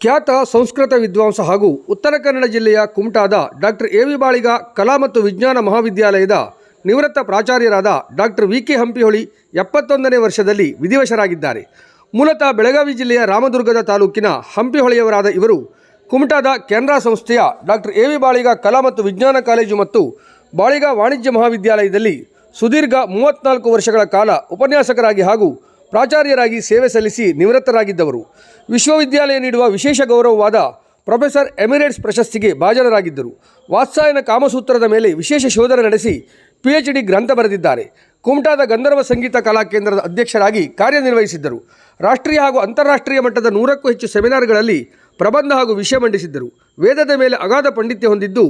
ಖ್ಯಾತ ಸಂಸ್ಕೃತ ವಿದ್ವಾಂಸ ಹಾಗೂ ಉತ್ತರ ಕನ್ನಡ ಜಿಲ್ಲೆಯ ಕುಮಟಾದ ಡಾಕ್ಟರ್ ಎ ವಿ ಬಾಳಿಗ ಕಲಾ ಮತ್ತು ವಿಜ್ಞಾನ ಮಹಾವಿದ್ಯಾಲಯದ ನಿವೃತ್ತ ಪ್ರಾಚಾರ್ಯರಾದ ಡಾಕ್ಟರ್ ವಿ ಕೆ ಹಂಪಿಹೊಳಿ ಎಪ್ಪತ್ತೊಂದನೇ ವರ್ಷದಲ್ಲಿ ವಿಧಿವಶರಾಗಿದ್ದಾರೆ. ಮೂಲತಃ ಬೆಳಗಾವಿ ಜಿಲ್ಲೆಯ ರಾಮದುರ್ಗದ ತಾಲೂಕಿನ ಹಂಪಿಹೊಳಿಯವರಾದ ಇವರು ಕುಮಟಾದ ಕೆನರಾ ಸಂಸ್ಥೆಯ ಡಾಕ್ಟರ್ ಎ ವಿ ಬಾಳಿಗ ಕಲಾ ಮತ್ತು ವಿಜ್ಞಾನ ಕಾಲೇಜು ಮತ್ತು ಬಾಳಿಗ ವಾಣಿಜ್ಯ ಮಹಾವಿದ್ಯಾಲಯದಲ್ಲಿ ಸುದೀರ್ಘ ಮೂವತ್ನಾಲ್ಕು ವರ್ಷಗಳ ಕಾಲ ಉಪನ್ಯಾಸಕರಾಗಿ ಹಾಗೂ ಪ್ರಾಚಾರ್ಯರಾಗಿ ಸೇವೆ ಸಲ್ಲಿಸಿ ನಿವೃತ್ತರಾಗಿದ್ದವರು. ವಿಶ್ವವಿದ್ಯಾಲಯ ನೀಡುವ ವಿಶೇಷ ಗೌರವವಾದ ಪ್ರೊಫೆಸರ್ ಎಮಿರೇಟ್ಸ್ ಪ್ರಶಸ್ತಿಗೆ ಭಾಜನರಾಗಿದ್ದರು. ವಾತ್ಸಾಯನ ಕಾಮಸೂತ್ರದ ಮೇಲೆ ವಿಶೇಷ ಶೋಧನೆ ನಡೆಸಿ ಪಿ ಎಚ್ ಡಿ ಗ್ರಂಥ ಬರೆದಿದ್ದಾರೆ. ಕುಮಟಾದ ಗಂಧರ್ವ ಸಂಗೀತ ಕಲಾ ಕೇಂದ್ರದ ಅಧ್ಯಕ್ಷರಾಗಿ ಕಾರ್ಯನಿರ್ವಹಿಸಿದ್ದರು. ರಾಷ್ಟ್ರೀಯ ಹಾಗೂ ಅಂತಾರಾಷ್ಟ್ರೀಯ ಮಟ್ಟದ ನೂರಕ್ಕೂ ಹೆಚ್ಚು ಸೆಮಿನಾರ್ಗಳಲ್ಲಿ ಪ್ರಬಂಧ ಹಾಗೂ ವಿಷಯ ಮಂಡಿಸಿದ್ದರು. ವೇದದ ಮೇಲೆ ಅಗಾಧ ಪಂಡಿತ್ಯ ಹೊಂದಿದ್ದು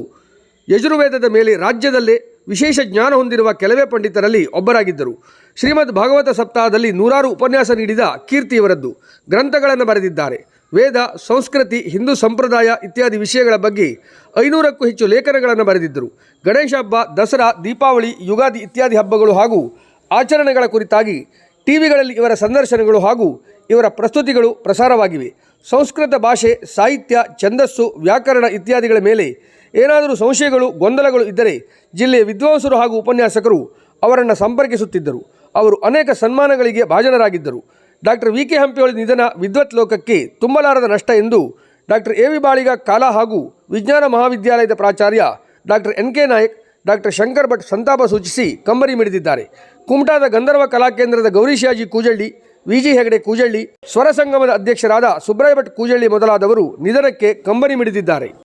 ಯಜುರ್ವೇದದ ಮೇಲೆ ರಾಜ್ಯದಲ್ಲೇ ವಿಶೇಷ ಜ್ಞಾನ ಹೊಂದಿರುವ ಕೆಲವೇ ಪಂಡಿತರಲ್ಲಿ ಒಬ್ಬರಾಗಿದ್ದರು. ಶ್ರೀಮದ್ ಭಾಗವತ ಸಪ್ತಾಹದಲ್ಲಿ ನೂರಾರು ಉಪನ್ಯಾಸ ನೀಡಿದ ಕೀರ್ತಿಯವರದ್ದು ಗ್ರಂಥಗಳನ್ನು ಬರೆದಿದ್ದಾರೆ. ವೇದ, ಸಂಸ್ಕೃತಿ, ಹಿಂದೂ ಸಂಪ್ರದಾಯ ಇತ್ಯಾದಿ ವಿಷಯಗಳ ಬಗ್ಗೆ ಐನೂರಕ್ಕೂ ಹೆಚ್ಚು ಲೇಖನಗಳನ್ನು ಬರೆದಿದ್ದರು. ಗಣೇಶ ಹಬ್ಬ, ದಸರಾ, ದೀಪಾವಳಿ, ಯುಗಾದಿ ಇತ್ಯಾದಿ ಹಬ್ಬಗಳು ಹಾಗೂ ಆಚರಣೆಗಳ ಕುರಿತಾಗಿ ಟಿವಿಗಳಲ್ಲಿ ಇವರ ಸಂದರ್ಶನಗಳು ಹಾಗೂ ಇವರ ಪ್ರಸ್ತುತಿಗಳು ಪ್ರಸಾರವಾಗಿವೆ. ಸಂಸ್ಕೃತ ಭಾಷೆ, ಸಾಹಿತ್ಯ, ಛಂದಸ್ಸು, ವ್ಯಾಕರಣ ಇತ್ಯಾದಿಗಳ ಮೇಲೆ ಏನಾದರೂ ಸಂಶಯಗಳು, ಗೊಂದಲಗಳು ಇದ್ದರೆ ಜಿಲ್ಲೆಯ ವಿದ್ವಾಂಸರು ಹಾಗೂ ಉಪನ್ಯಾಸಕರು ಅವರನ್ನು ಸಂಪರ್ಕಿಸುತ್ತಿದ್ದರು. ಅವರು ಅನೇಕ ಸನ್ಮಾನಗಳಿಗೆ ಭಾಜನರಾಗಿದ್ದರು. ಡಾಕ್ಟರ್ ವಿ ಕೆ ಹಂಪಿಹೊಳಿ ನಿಧನ ವಿದ್ವತ್ ಲೋಕಕ್ಕೆ ತುಂಬಲಾರದ ನಷ್ಟ ಎಂದು ಡಾಕ್ಟರ್ ಎ ವಿ ಬಾಳಿಗ, ಕಾಲ ಹಾಗೂ ವಿಜ್ಞಾನ ಮಹಾವಿದ್ಯಾಲಯದ ಪ್ರಾಚಾರ್ಯ doctor N K Nayak doctor Shankar Bhat ಸಂತಾಪ ಸೂಚಿಸಿ ಕಂಬರಿ ಮಿಡಿದಿದ್ದಾರೆ. ಕುಮಟಾದ ಗಂಧರ್ವ ಕಲಾಕೇಂದ್ರದ ಗೌರೀಶಾಜಿ ಕೂಜಳ್ಳಿ ವಿಜಿ ಹೆಗಡೆ ಕೂಜಳ್ಳಿ ಸ್ವರ ಸಂಗಮದ ಅಧ್ಯಕ್ಷರಾದ ಸುಬ್ರಾಯ ಭಟ್ ಕೂಜಳ್ಳಿ ಮೊದಲಾದವರು ನಿಧನಕ್ಕೆ ಕಂಬನಿ ಮಿಡಿದಿದ್ದಾರೆ.